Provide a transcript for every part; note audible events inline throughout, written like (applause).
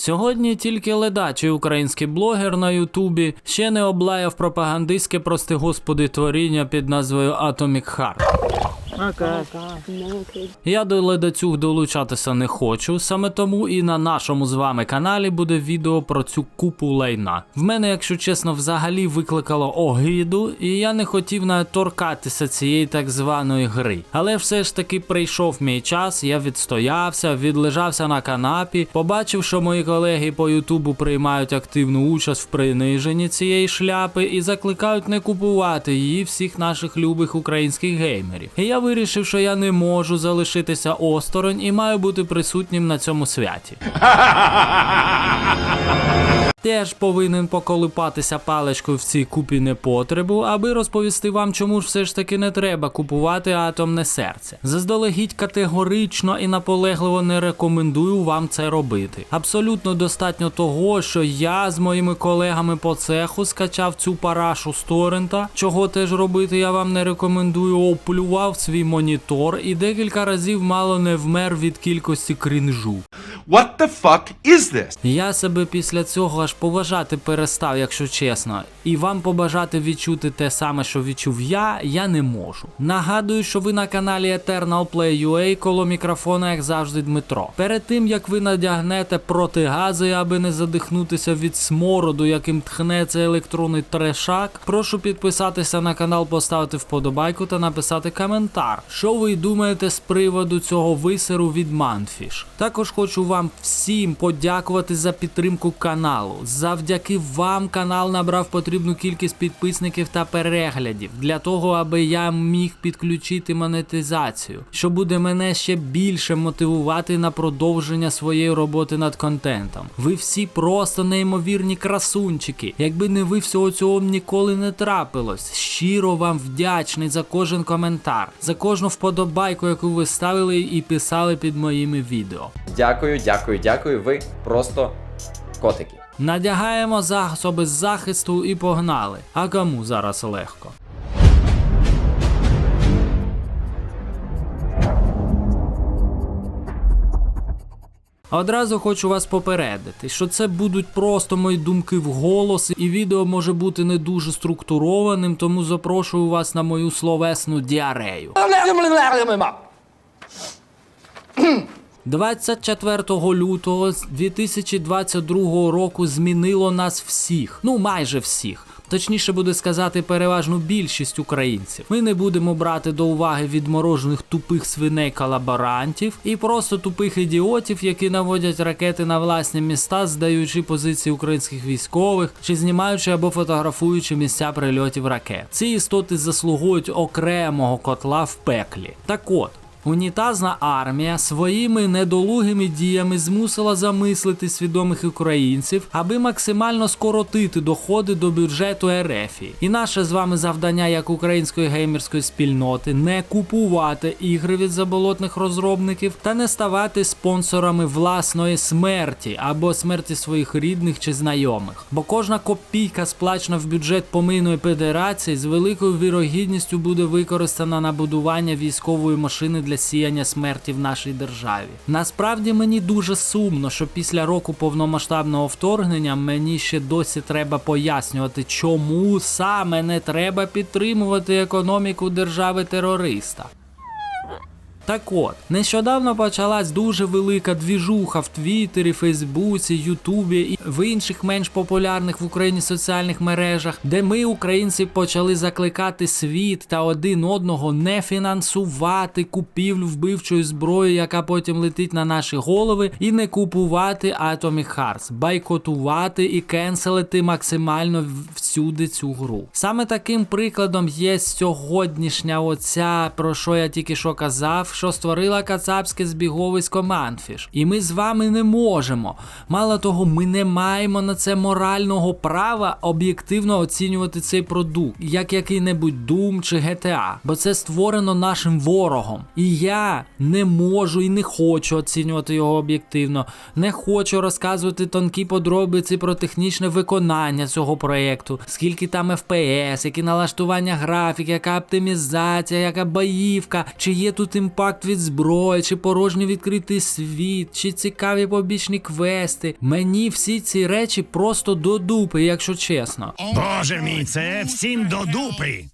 Сьогодні тільки ледачий український блогер на Ютубі ще не облаяв пропагандистське прости господи творіння під назвою Atomic Heart. Я до ледацюг долучатися не хочу, саме тому і на нашому з вами каналі буде відео про цю купу лайна. В мене, якщо чесно, взагалі викликало огиду, і я не хотів навіть торкатися цієї так званої гри. Але все ж таки прийшов мій час, я відстоявся, відлежався на канапі, побачив, що мої колеги по Ютубу приймають активну участь в приниженні цієї шляпи і закликають не купувати її всіх наших любих українських геймерів. І я вирішив, що я не можу залишитися осторонь і маю бути присутнім на цьому святі. (laughs) Теж повинен поколипатися паличкою в цій купі непотребу, аби розповісти вам, чому ж все ж таки не треба купувати атомне серце. Заздалегідь категорично і наполегливо не рекомендую вам це робити. Абсолютно достатньо того, що я з моїми колегами по цеху скачав цю парашу з торрента, чого теж робити я вам не рекомендую, оплював свій монітор і декілька разів мало не вмер від кількості крінжу. What the fuck is this? Я себе після цього аж поважати перестав, якщо чесно, і вам побажати відчути те саме, що відчув я, я не можу. Нагадую, що ви на каналі Eternal Play UA коло мікрофона, як завжди, Дмитро. Перед тим як ви надягнете протигази, аби не задихнутися від смороду, яким тхне цей електронний трешак, прошу підписатися на канал, поставити вподобайку та написати коментар, що ви думаєте з приводу цього висеру від Манфіш. Також хочу вам всім подякувати за підтримку каналу. Завдяки вам канал набрав потрібну кількість підписників та переглядів для того, аби я міг підключити монетизацію, що буде мене ще більше мотивувати на продовження своєї роботи над контентом. Ви всі просто неймовірні красунчики. Якби не ви всього цього ніколи не трапилось. Щиро вам вдячний за кожен коментар, за кожну вподобайку, яку ви ставили і писали під моїми відео. Дякую, дякую, дякую. Ви просто котики. Надягаємо засоби захисту і погнали. А кому зараз легко? Одразу хочу вас попередити, що це будуть просто мої думки в голос, і відео може бути не дуже структурованим, тому запрошую вас на мою словесну діарею. (clears throat) (clears throat) 24 лютого 2022 року змінило нас всіх, ну майже всіх. Точніше буде сказати переважну більшість українців. Ми не будемо брати до уваги відморожених тупих свиней колаборантів і просто тупих ідіотів, які наводять ракети на власні міста, здаючи позиції українських військових чи знімаючи або фотографуючи місця прильотів ракет. Ці істоти заслугують окремого котла в пеклі. Так от. Унітазна армія своїми недолугими діями змусила замислити свідомих українців, аби максимально скоротити доходи до бюджету РФ. І наше з вами завдання як української геймерської спільноти не купувати ігри від заболотних розробників та не ставати спонсорами власної смерті або смерті своїх рідних чи знайомих. Бо кожна копійка, сплачена в бюджет помийної федерації, з великою вірогідністю буде використана на будування військової машини для сіяння смерті в нашій державі. Насправді мені дуже сумно, що після року повномасштабного вторгнення мені ще досі треба пояснювати, чому саме не треба підтримувати економіку держави терориста. Так от, нещодавно почалась дуже велика двіжуха в Твіттері, Фейсбуці, Ютубі і в інших менш популярних в Україні соціальних мережах, де ми, українці, почали закликати світ та один одного не фінансувати купівлю вбивчої зброї, яка потім летить на наші голови, і не купувати Atomic Hearts, байкотувати і кенселити максимально всюди цю гру. Саме таким прикладом є сьогоднішня оця, про що я тільки що казав, що створила кацапське збіговисько Манфіш. І ми з вами не можемо. Мало того, ми не маємо на це морального права об'єктивно оцінювати цей продукт, як який-небудь Doom чи GTA, бо це створено нашим ворогом. І я не можу і не хочу оцінювати його об'єктивно, не хочу розказувати тонкі подробиці про технічне виконання цього проєкту, скільки там FPS, які налаштування графіки, яка оптимізація, яка боївка, чи є тут імпакт компакт від зброї, чи порожній відкритий світ, чи цікаві побічні квести. Мені всі ці речі просто до дупи, якщо чесно. Боже мій, це всім до дупи.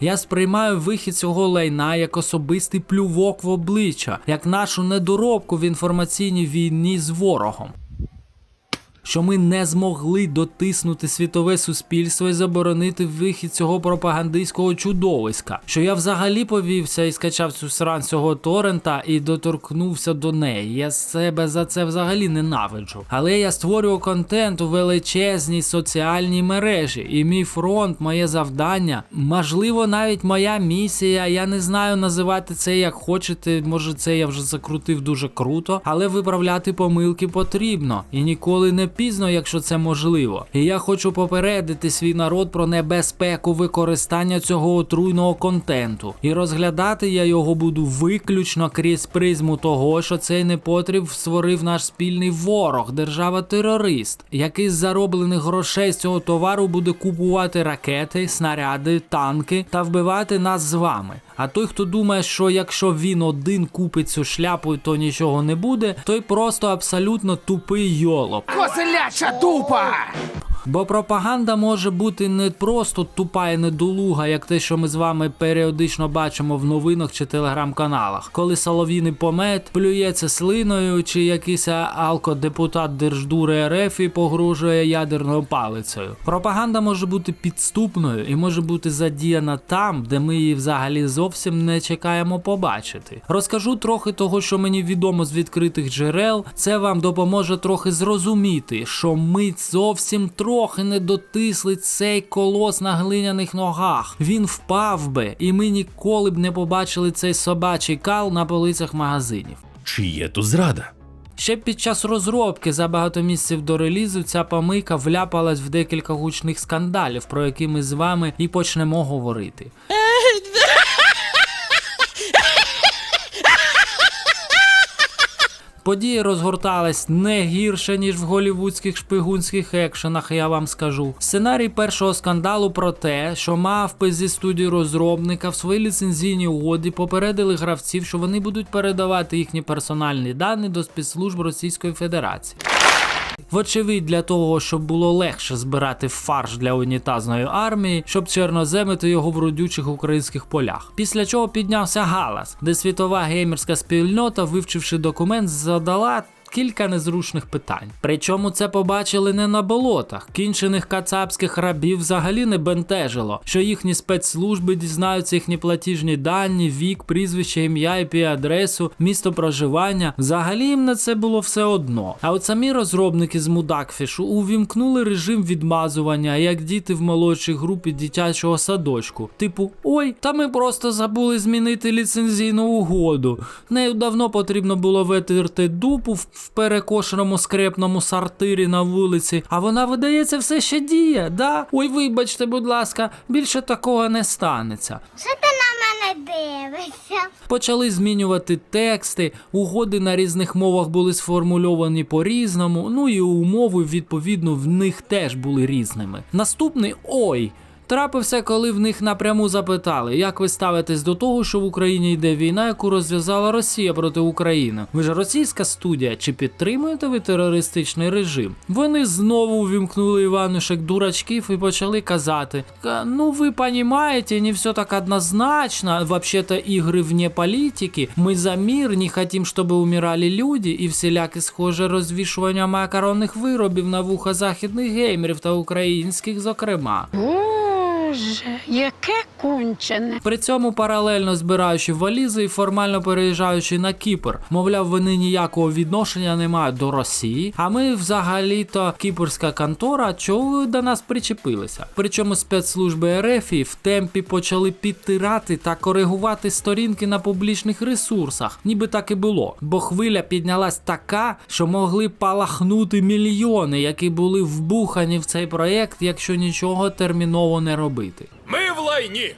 Я сприймаю вихід цього лайна як особистий плювок в обличчя, як нашу недоробку в інформаційній війні з ворогом. Що ми не змогли дотиснути світове суспільство і заборонити вихід цього пропагандистського чудовиська. Що я взагалі повівся і скачав цю срань цього торрента і доторкнувся до неї. Я себе за це взагалі ненавиджу. Але я створюю контент у величезній соціальній мережі, і мій фронт, моє завдання, можливо, навіть моя місія. Я не знаю називати це як хочете. Може, це я вже закрутив дуже круто, але виправляти помилки потрібно і ніколи не пізно, якщо це можливо. І я хочу попередити свій народ про небезпеку використання цього отруйного контенту. І розглядати я його буду виключно крізь призму того, що цей непотріб створив наш спільний ворог, держава-терорист, який з зароблених грошей з цього товару буде купувати ракети, снаряди, танки та вбивати нас з вами. А той, хто думає, що якщо він один купить цю шляпу, то нічого не буде, той просто абсолютно тупий йолоп. Козеляча дупа! Бо пропаганда може бути не просто тупа і недолуга, як те, що ми з вами періодично бачимо в новинах чи телеграм-каналах, коли солов'їний помет плюється слиною, чи якийсь алкодепутат Держдури РФ і погрожує ядерною палицею. Пропаганда може бути підступною і може бути задіяна там, де ми її взагалі зовсім не чекаємо побачити. Розкажу трохи того, що мені відомо з відкритих джерел. Це вам допоможе трохи зрозуміти, що ми зовсім трохи не дотисли цей колос на глиняних ногах. Він впав би, і ми ніколи б не побачили цей собачий кал на полицях магазинів. Чи є тут зрада? Ще під час розробки за багато місяців до релізу ця помийка вляпалась в декілька гучних скандалів, про які ми з вами і почнемо говорити. Події розгортались не гірше, ніж в голівудських шпигунських екшенах, я вам скажу. Сценарій першого скандалу про те, що мавпи зі студії розробника в своїй ліцензійній угоді попередили гравців, що вони будуть передавати їхні персональні дані до спецслужб Російської Федерації. Вочевидь, для того, щоб було легше збирати фарш для унітазної армії, щоб чорноземити його в родючих українських полях. Після чого піднявся галас, де світова геймерська спільнота, вивчивши документ, задала. Кілька незручних питань. Причому це побачили не на болотах. Кінчених кацапських рабів взагалі не бентежило, що їхні спецслужби дізнаються їхні платіжні дані, вік, прізвище, ім'я, IP, адресу, місто проживання. Взагалі їм на це було все одно. А от самі розробники з Мудакфішу увімкнули режим відмазування, як діти в молодшій групі дитячого садочку. Типу, ой, та ми просто забули змінити ліцензійну угоду. Нею давно потрібно було витерти дупу в в перекошеному скрепному сортирі на вулиці, а вона, видається, все ще діє, да? Ой, вибачте, будь ласка, більше такого не станеться. Що ти на мене дивишся? Почали змінювати тексти, угоди на різних мовах були сформульовані по-різному, ну і умови, відповідно, в них теж були різними. Наступний ой. Трапився, коли в них напряму запитали, як ви ставитесь до того, що в Україні йде війна, яку розв'язала Росія проти України. Ви ж російська студія, чи підтримуєте ви терористичний режим? Вони знову увімкнули Іванушек дурачків і почали казати: ну ви понімаєте, не все так однозначно. Вообще-то ігри вне політики. Ми за мир, не хотім, щоб умирали люди, і всіляке схоже розвішування макаронних виробів на вуха західних геймерів та українських, зокрема. Боже, яке кончене. При цьому паралельно збираючи валізи і формально переїжджаючи на Кіпр. Мовляв, вони ніякого відношення не мають до Росії. А ми взагалі-то кіпрська контора, чого до нас причепилися? Причому спецслужби РФ в темпі почали підтирати та коригувати сторінки на публічних ресурсах, ніби так і було. Бо хвиля піднялась така, що могли палахнути мільйони, які були вбухані в цей проєкт, якщо нічого терміново не робити. Ми в лайні!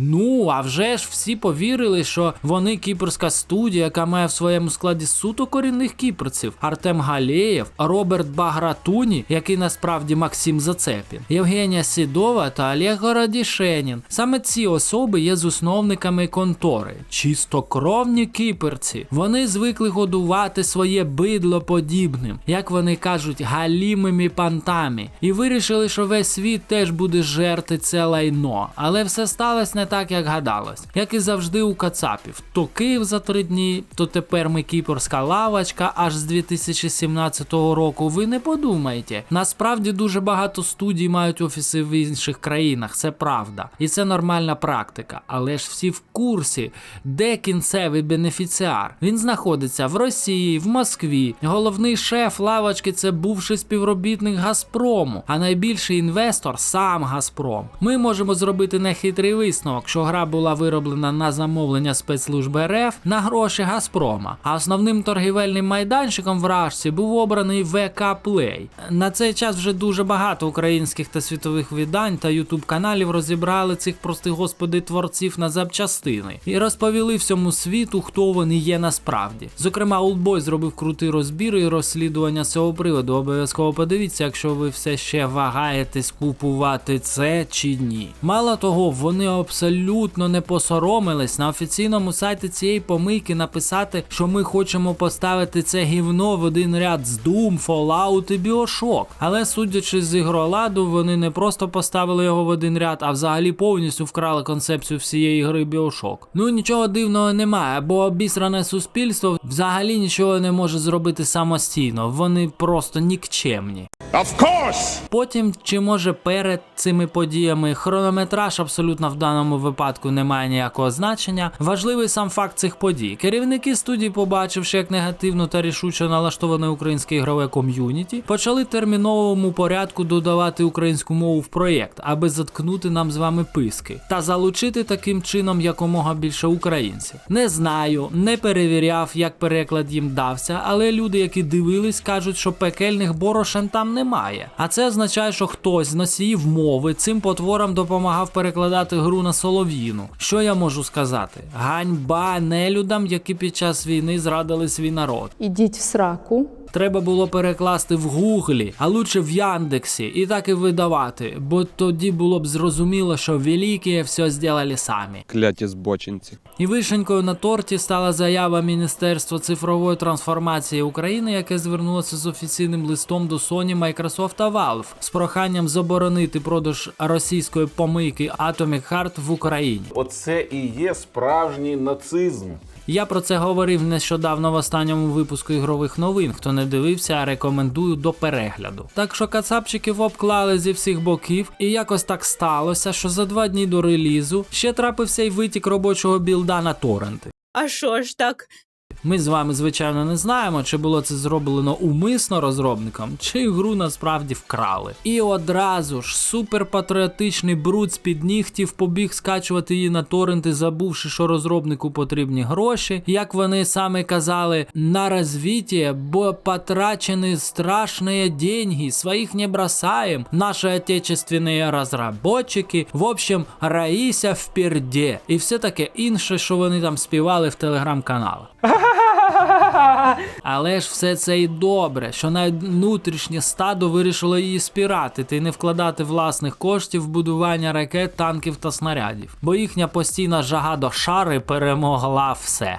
Ну, а вже ж всі повірили, що вони кіпрська студія, яка має в своєму складі суто корінних кіпрців: Артем Галеєв, Роберт Багратуні, який насправді Максим Зацепін, Євгенія Сідова та Олег Городішенін. Саме ці особи є засновниками контори, чистокровні кіперці. Вони звикли годувати своє бидло подібним, як вони кажуть, галімими пантами, і вирішили, що весь світ теж буде жерти це лайно. Але все сталося не так, як гадалось. Як і завжди у Кацапів. То Київ за три дні, то тепер ми кіпрська лавочка аж з 2017 року. Ви не подумайте. Насправді дуже багато студій мають офіси в інших країнах, це правда. І це нормальна практика. Але ж всі в курсі, де кінцевий бенефіціар. Він знаходиться в Росії, в Москві. Головний шеф лавочки це бувший співробітник Газпрому, а найбільший інвестор сам Газпром. Ми можемо зробити нехитрий висновок, що гра була вироблена на замовлення спецслужби РФ на гроші Газпрома. А основним торгівельним майданчиком в Рашці був обраний ВК Play. На цей час вже дуже багато українських та світових видань та ютуб каналів розібрали цих простих господи творців на запчастини і розповіли всьому світу, хто вони є насправді. Зокрема, Олдбой зробив крутий розбір і розслідування з цього приводу. Обов'язково подивіться, якщо ви все ще вагаєтесь купувати це чи ні. Мало того, вони абсолютно не посоромились на офіційному сайті цієї помийки написати, що ми хочемо поставити це гівно в один ряд з Doom, Fallout і Bioshock. Але судячи з ігроладу, вони не просто поставили його в один ряд, а взагалі повністю вкрали концепцію всієї гри Bioshock. Ну нічого дивного немає, бо обісране суспільство взагалі нічого не може зробити самостійно. Вони просто нікчемні. Of course! Потім, чи може перед цими подіями хронометраж абсолютно в даному випадку не має ніякого значення. Важливий сам факт цих подій. Керівники студії, побачивши, як негативно та рішуче налаштоване українське ігрове ком'юніті, почали терміновому порядку додавати українську мову в проєкт, аби заткнути нам з вами писки та залучити таким чином якомога більше українців. Не знаю, не перевіряв, як переклад їм дався, але люди, які дивились, кажуть, що пекельних борошен там немає. А це означає, що хтось з носіїв мови цим потворам допомагав перекладати гру на солов'їну. Що я можу сказати? Ганьба нелюдам, які під час війни зрадили свій народ. Ідіть в сраку. Треба було перекласти в Гуглі, а лучше в Яндексі, і так і видавати, бо тоді було б зрозуміло, що великі все зробили самі. Кляті збочинці. І вишенькою на торті стала заява Міністерства цифрової трансформації України, яке звернулося з офіційним листом до Sony, Microsoft та Valve з проханням заборонити продаж російської помийки Atomic Heart в Україні. Оце і є справжній нацизм. Я про це говорив нещодавно в останньому випуску ігрових новин. Хто не дивився, рекомендую до перегляду. Так що кацапчиків обклали зі всіх боків, і якось так сталося, що за два дні до релізу ще трапився й витік робочого білда на торренти. А що ж так? Ми з вами, звичайно, не знаємо, чи було це зроблено умисно розробником, чи гру насправді вкрали. І одразу ж суперпатріотичний бруд з під нігтів побіг скачувати її на торренти, забувши, що розробнику потрібні гроші. Як вони саме казали, на розвиття, бо потрачені страшні деньги, своїх не бросаем. Наші отечественні розробники, в общем, раїся вперді. І все таке інше, що вони там співали в телеграм-каналах. (laughs) (laughs) Але ж все це і добре, що навіть внутрішнє стадо вирішило її спіратити і не вкладати власних коштів в будування ракет, танків та снарядів, бо їхня постійна жага до шари перемогла все.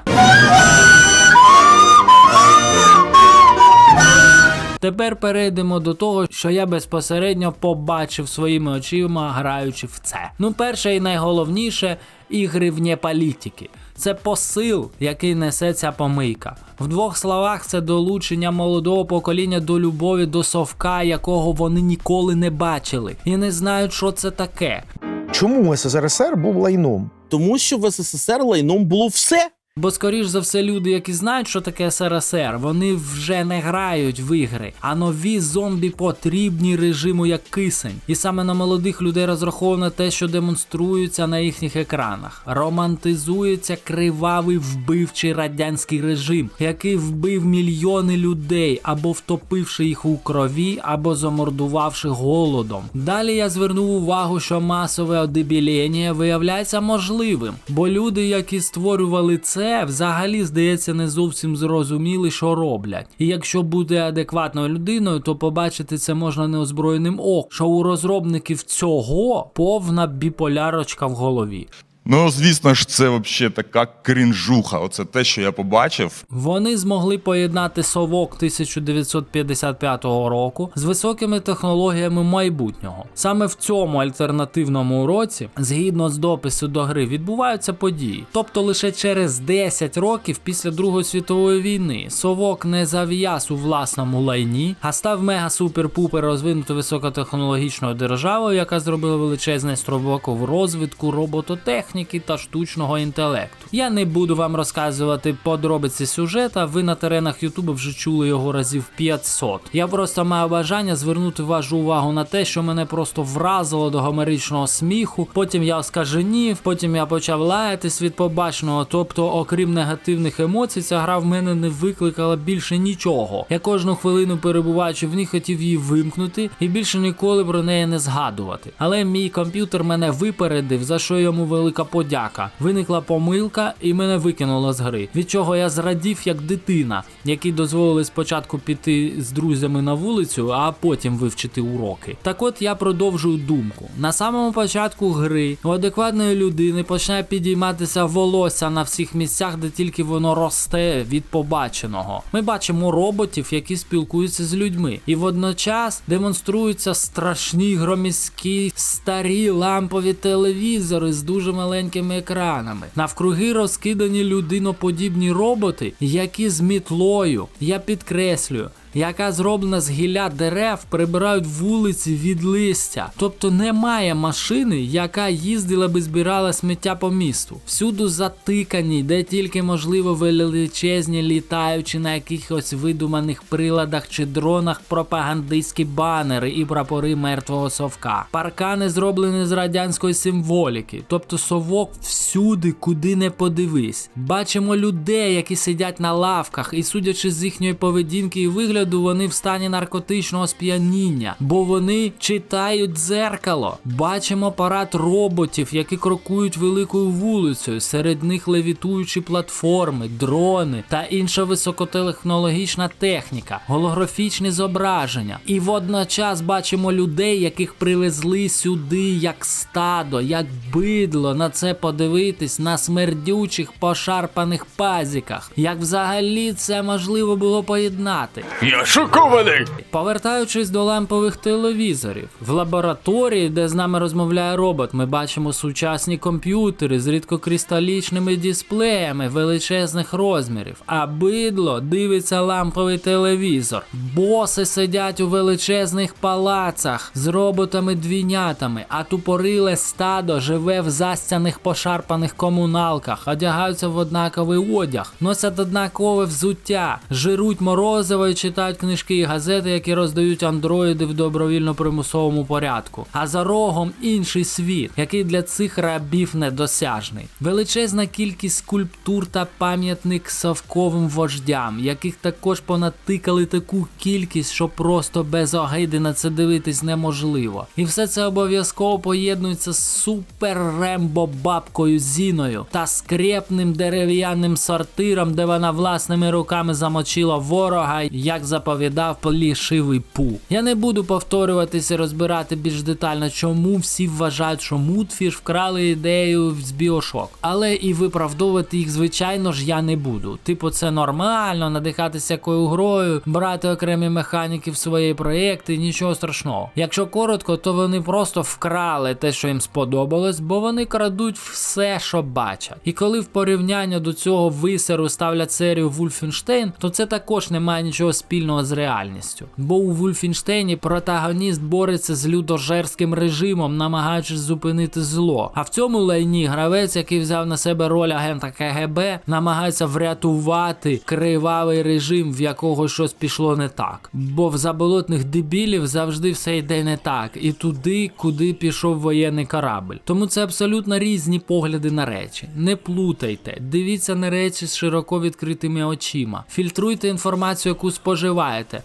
Тепер перейдемо до того, що я безпосередньо побачив своїми очима, граючи в це. Ну, перше і найголовніше ігри вне політики. Це посил, який несе ця помийка. В двох словах, це долучення молодого покоління до любові до совка, якого вони ніколи не бачили, і не знають, що це таке. Чому СССР був лайном? Тому що в СССР лайном було все. Бо, скоріш за все, люди, які знають, що таке СРСР, вони вже не грають в ігри, а нові зомбі потрібні режиму як кисень. І саме на молодих людей розраховано те, що демонструється на їхніх екранах. Романтизується кривавий вбивчий радянський режим, який вбив мільйони людей, або втопивши їх у крові, або замордувавши голодом. Далі я звернув увагу, що масове одебілення виявляється можливим, бо люди, які створювали це, взагалі здається не зовсім зрозуміли, що роблять. І якщо бути адекватною людиною, то побачити це можна неозброєним оком, що у розробників цього повна біполярочка в голові. Ну, звісно ж, це взагалі така крінжуха. Оце те, що я побачив. Вони змогли поєднати совок 1955 року з високими технологіями майбутнього. Саме в цьому альтернативному році, згідно з допису до гри, відбуваються події. Тобто лише через 10 років після Другої світової війни совок не зав'яз у власному лайні, а став мега-супер-пупер розвинутою високотехнологічною державою, яка зробила величезний стрибок в розвитку робототехніки та штучного інтелекту. Я не буду вам розказувати подробиці сюжета, ви на теренах Ютуба вже чули його разів 500. Я просто маю бажання звернути вашу увагу на те, що мене просто вразило до гомеричного сміху. Потім я оскаженів, потім я почав лаятись від побаченого. Тобто, окрім негативних емоцій, ця гра в мене не викликала більше нічого. Я кожну хвилину перебуваючи в ній, хотів її вимкнути і більше ніколи про неї не згадувати. Але мій комп'ютер мене випередив, за що йому велика подяка. Виникла помилка і мене викинуло з гри. Від чого я зрадів як дитина, якій дозволили спочатку піти з друзями на вулицю, а потім вивчити уроки. Так от я продовжую думку. На самому початку гри у адекватної людини починає підійматися волосся на всіх місцях, де тільки воно росте від побаченого. Ми бачимо роботів, які спілкуються з людьми, і водночас демонструються страшні громіські старі лампові телевізори з дуже маленькими екранами. Навкруги розкидані людиноподібні роботи, які з мітлою, я підкреслюю, яка зроблена з гілля дерев, прибирають вулиці від листя. Тобто немає машини, яка їздила би збирала сміття по місту. Всюду затикані, де тільки можливо величезні літаючи на якихось видуманих приладах чи дронах пропагандистські банери і прапори мертвого совка. Паркани зроблені з радянської символіки, тобто совок всюди, куди не подивись. Бачимо людей, які сидять на лавках, і судячи з їхньої поведінки і вигляду, вони в стані наркотичного сп'яніння, бо вони читають дзеркало. Бачимо парад роботів, які крокують великою вулицею. Серед них левітуючі платформи, дрони та інша високотехнологічна техніка, голографічні зображення. І водночас бачимо людей, яких привезли сюди як стадо, як бидло на це подивитись на смердючих пошарпаних пазіках. Як взагалі це можливо було поєднати? Я шокований! Повертаючись до лампових телевізорів, в лабораторії, де з нами розмовляє робот, ми бачимо сучасні комп'ютери з рідкокристалічними дисплеями величезних розмірів, а бидло дивиться ламповий телевізор. Боси сидять у величезних палацах з роботами-двійнятами, а тупориле стадо живе в застяних пошарпаних комуналках, одягаються в однаковий одяг, носять однакове взуття, жируть морозиво і читають книжки і газети, які роздають андроїди в добровільно-примусовому порядку. А за рогом інший світ, який для цих рабів недосяжний. Величезна кількість скульптур та пам'ятник совковим вождям, яких також понатикали таку кількість, що просто без огиди на це дивитись неможливо. І все це обов'язково поєднується з супер рембо бабкою Зіною та скрепним дерев'яним сортиром, де вона власними руками замочила ворога, як заповідав плішивий пу. Я не буду повторюватися розбирати більш детально, чому всі вважають, що Мутфіш вкрали ідею з Біошок. Але і виправдовувати їх, звичайно ж, я не буду. Типу, це нормально, надихатися якою грою, брати окремі механіки в свої проєкти, нічого страшного. Якщо коротко, то вони просто вкрали те, що їм сподобалось, бо вони крадуть все, що бачать. І коли в порівняння до цього висеру ставлять серію Wolfenstein, то це також не має нічого спільного спільного з реальністю. Бо у Вульфенштейні протагоніст бореться з людожерським режимом, намагаючись зупинити зло. А в цьому лайні гравець, який взяв на себе роль агента КГБ, намагається врятувати кривавий режим, в якого щось пішло не так. Бо в заболотних дебілів завжди все йде не так, і туди, куди пішов воєнний корабль. Тому це абсолютно різні погляди на речі. Не плутайте, дивіться на речі з широко відкритими очима. Фільтруйте інформацію, яку споживаєте,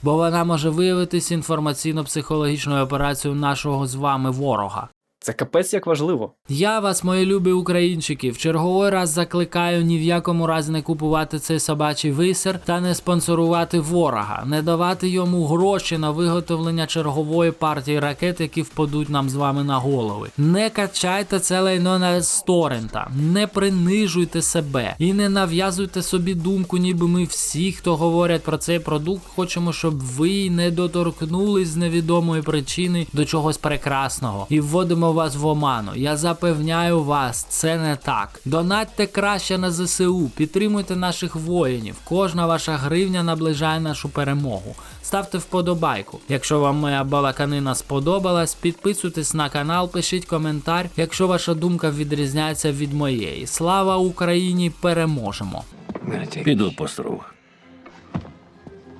бо вона може виявитись інформаційно-психологічною операцією нашого з вами ворога. Це капець як важливо. Я вас, мої любі українчики, в черговий раз закликаю ні в якому разі не купувати цей собачий висер та не спонсорувати ворога, не давати йому гроші на виготовлення чергової партії ракет, які впадуть нам з вами на голови. Не качайте це лайно на з торрента, не принижуйте себе і не нав'язуйте собі думку, ніби ми всі, хто говорять про цей продукт, хочемо, щоб ви не доторкнулись з невідомої причини до чогось прекрасного і вводимо вас в оману. Я запевняю вас, це не так. Донатьте краще на ЗСУ, підтримуйте наших воїнів. Кожна ваша гривня наближає нашу перемогу. Ставте вподобайку. Якщо вам моя балаканина сподобалась, підписуйтесь на канал, пишіть коментар, якщо ваша думка відрізняється від моєї. Слава Україні! Переможемо! Піду постру.